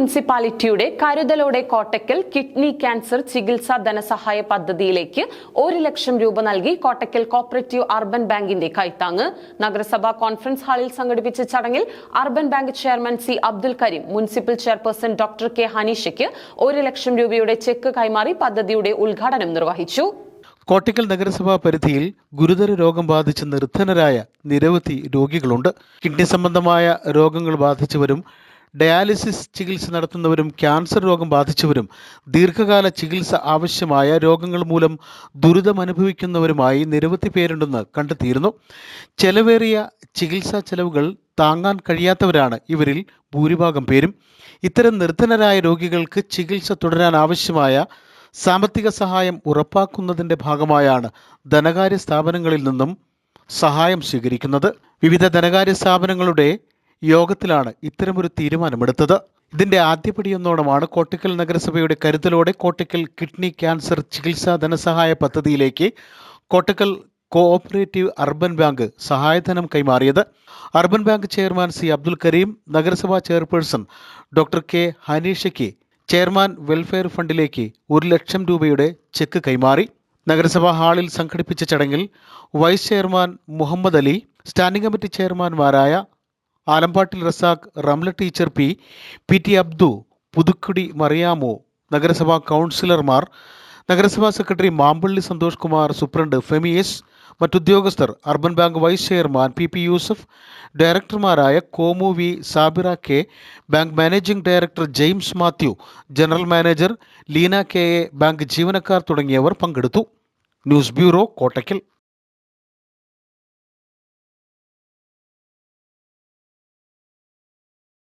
മുനിസിപ്പാലിറ്റിയുടെ കരുതലോടെ Kottakkal kidney cancer ചികിത്സാ ധനസഹായ പദ്ധതിയിലേക്ക് ഒരു ലക്ഷം രൂപ നൽകി കോട്ടക്കൽ കോപ്പറേറ്റീവ് അർബൻ ബാങ്കിന്റെ കൈത്താങ്ങ്. നഗരസഭാ കോൺഫറൻസ് ഹാളിൽ സംഘടിപ്പിച്ച ചടങ്ങിൽ urban bank chairman C Abdul Kareem municipal chairperson doctor K ഹനീഷയ്ക്ക് ഒരു ലക്ഷം രൂപയുടെ ചെക്ക് കൈമാറി പദ്ധതിയുടെ ഉദ്ഘാടനം നിർവഹിച്ചു. കോട്ടക്കൽ നഗരസഭാ പരിധിയിൽ ഗുരുതര രോഗം ബാധിച്ച് നിർദ്ധനരായ നിരവധി രോഗികളുണ്ട്. കിഡ്നി സംബന്ധമായ രോഗങ്ങൾ ബാധിച്ചവരും ഡയാലിസിസ് ചികിത്സ നടത്തുന്നവരും ക്യാൻസർ രോഗം ബാധിച്ചവരും ദീർഘകാല ചികിത്സ ആവശ്യമായ രോഗങ്ങൾ മൂലം ദുരിതമനുഭവിക്കുന്നവരുമായി നിരവധി പേരുണ്ടെന്ന് കണ്ടെത്തിയിരുന്നു. ചെലവേറിയ ചികിത്സാ ചെലവുകൾ താങ്ങാൻ കഴിയാത്തവരാണ് ഇവരിൽ ഭൂരിഭാഗം പേരും. ഇത്തരം നിർധനരായ രോഗികൾക്ക് ചികിത്സ തുടരാൻ ആവശ്യമായ സാമ്പത്തിക സഹായം ഉറപ്പാക്കുന്നതിന്റെ ഭാഗമായാണ് ധനകാര്യ സ്ഥാപനങ്ങളിൽ നിന്നും സഹായം സ്വീകരിക്കുന്നത്. വിവിധ ധനകാര്യ സ്ഥാപനങ്ങളുടെ യോഗത്തിലാണ് ഇത്തരമൊരു തീരുമാനമെടുത്തത്. ഇതിന്റെ ആദ്യപടിയെന്നോണമാണ് കോട്ടക്കൽ നഗരസഭയുടെ കരുതലോടെ കോട്ടക്കൽ കിഡ്നി ക്യാൻസർ ചികിത്സാ ധനസഹായ പദ്ധതിയിലേക്ക് കോട്ടക്കൽ കോഓപ്പറേറ്റീവ് അർബൻ ബാങ്ക് സഹായധനം കൈമാറിയത്. Urban bank chairman C Abdul Kareem നഗരസഭാ ചെയർപേഴ്സൺ ഡോക്ടർ കെ ഹനീഷയ്ക്ക് ചെയർമാൻ വെൽഫെയർ ഫണ്ടിലേക്ക് ഒരു ലക്ഷം രൂപയുടെ ചെക്ക് കൈമാറി. നഗരസഭാ ഹാളിൽ സംഘടിപ്പിച്ച ചടങ്ങിൽ vice chairman Muhammad Ali standing committee ചെയർമാൻമാരായ Alambattil Razak Ramla teacher P P T Abdu Puthukudi മറിയാമോ നഗരസഭാ കൗൺസിലർമാർ നഗരസഭാ secretary Mampally Santhosh Kumar superintendent ഫെമിയസ് മറ്റുദ്യോഗസ്ഥർ urban bank vice chairman P P Yusuf ഡയറക്ടർമാരായ Komu V Sabira K bank managing director James Mathew general manager Leena K A bank ജീവനക്കാർ തുടങ്ങിയവർ പങ്കെടുത്തു. News bureau Kottakkal.